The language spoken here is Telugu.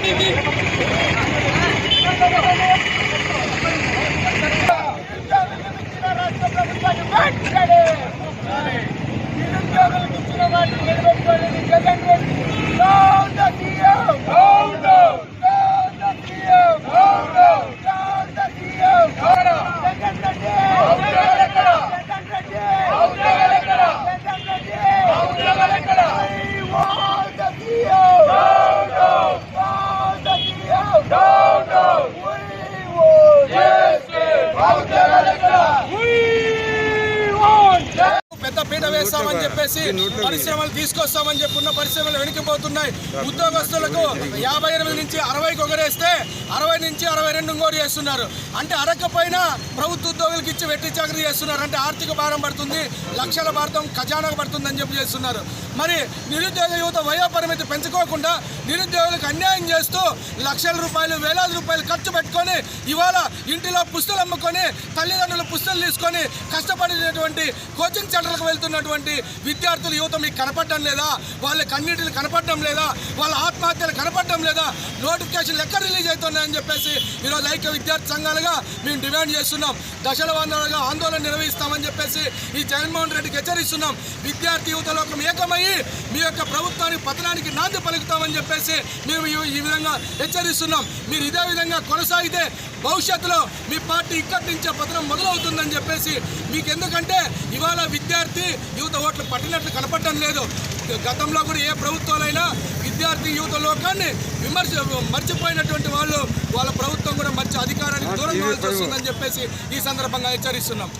Thank you. పీట వేస్తామని చెప్పేసి పరిశ్రమలు తీసుకొస్తామని చెప్పున్న పరిశ్రమలు వెనక్కిపోతున్నాయి ఉద్యోగస్తులకు యాభై ఎనిమిది నుంచి అరవైకి ఒకరేస్తే అరవై నుంచి అరవై రెండు ఇంకోటి చేస్తున్నారు. అంటే అరకపోయినా ప్రభుత్వ ఉద్యోగులకు ఇచ్చి వెట్టి చాకరీ చేస్తున్నారు. అంటే ఆర్థిక భారం పడుతుంది లక్షల భారతం ఖజానాకు పడుతుంది అని చెప్పి చేస్తున్నారు. మరి నిరుద్యోగ యువత వయో పరిమితి పెంచుకోకుండా నిరుద్యోగులకు అన్యాయం చేస్తూ లక్షల రూపాయలు వేలాది రూపాయలు ఖర్చు పెట్టుకొని ఇవాళ ఇంటిలో పుస్తలు అమ్ముకొని తల్లిదండ్రుల పుస్తలు తీసుకొని కష్టపడినటువంటి కోచింగ్ సెంటర్లకు వెళ్తున్నటువంటి విద్యార్థులు యువత మీకు కనపడడం లేదా? వాళ్ళ కన్నీటిలు కనపడడం లేదా? వాళ్ళ ఆత్మహత్యలు కనపడడం లేదా? నోటిఫికేషన్లు ఎక్కడ రిలీజ్ అవుతున్నాయని చెప్పేసి ఈరోజు ఐక్య విద్యార్థి సంఘాలుగా మేము డిమాండ్ చేస్తున్నాం. దశల వందలుగా ఆందోళన నిర్వహిస్తామని చెప్పేసి ఈ జగన్మోహన్ రెడ్డికి హెచ్చరిస్తున్నాం. విద్యార్థి యువతలోకం ఏకమయ్యి మీ యొక్క ప్రభుత్వానికి పతనానికి నాంది పలుకుతామని చెప్పేసి మేము ఈ విధంగా హెచ్చరిస్తున్నాం. మీరు ఇదే విధంగా కొనసాగితే భవిష్యత్తులో మీ పార్టీ ఇక్కడి నుంచే పతనం మొదలవుతుందని చెప్పేసి మీకు ఎందుకంటే ఇవాళ విద్యార్థి యువత ఓట్లు పట్టినట్లు కనపడటం లేదు. గతంలో కూడా ఏ ప్రభుత్వాలైనా విద్యార్థి యువత లోకాన్ని విమర్శ మర్చిపోయినటువంటి వాళ్ళు వాళ్ళ ప్రభుత్వం కూడా మంచి అధికారానికి దూరం వస్తుందని చెప్పేసి ఈ సందర్భంగా హెచ్చరిస్తున్నాం.